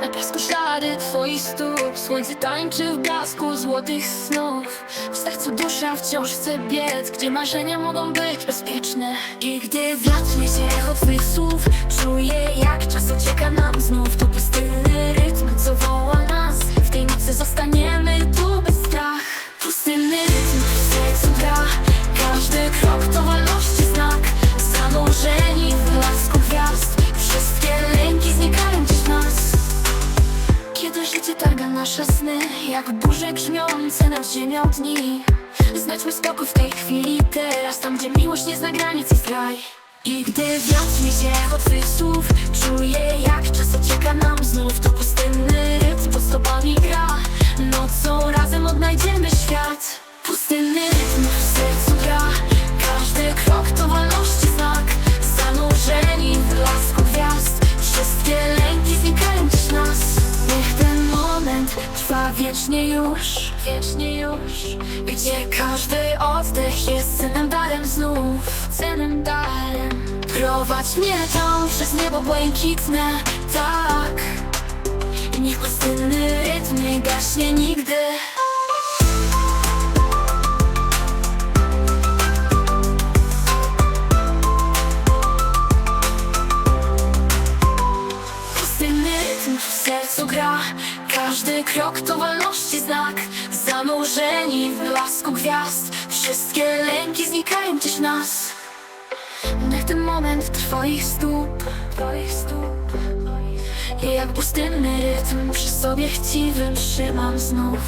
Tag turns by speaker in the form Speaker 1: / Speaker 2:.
Speaker 1: Na piasku ślady twoich stóp. Słońce tańczy w blasku złotych snów. W sercu dusza wciąż chce biec. Gdzie marzenia mogą być bezpieczne? I gdy wiatr niesie echo twych słów Czuję jak czas ucieka nam znów nasze sny Jak burze grzmiące nad ziemią dni. Znajdźmy spokój w tej chwili teraz Tam gdzie miłość nie zna granic raj I gdy wiatr niesie echo twych słów Czuję jak trwa wiecznie już Wiecznie już. Gdzie każdy oddech jest cennym darem znów Cennym darem. Prowadź mnie tam przez niebo błękitne Tak. Niech pustynny rytm nie gaśnie nigdy. Pustynny rytm w sercu gra Każdy krok to wolności znak. Zanurzeni w blasku gwiazd. Wszystkie lęki znikają gdzieś w nas. Niech ten moment twoich stóp Twoich stóp I jak pustynny rytm Przy sobie chciwym trzymam znów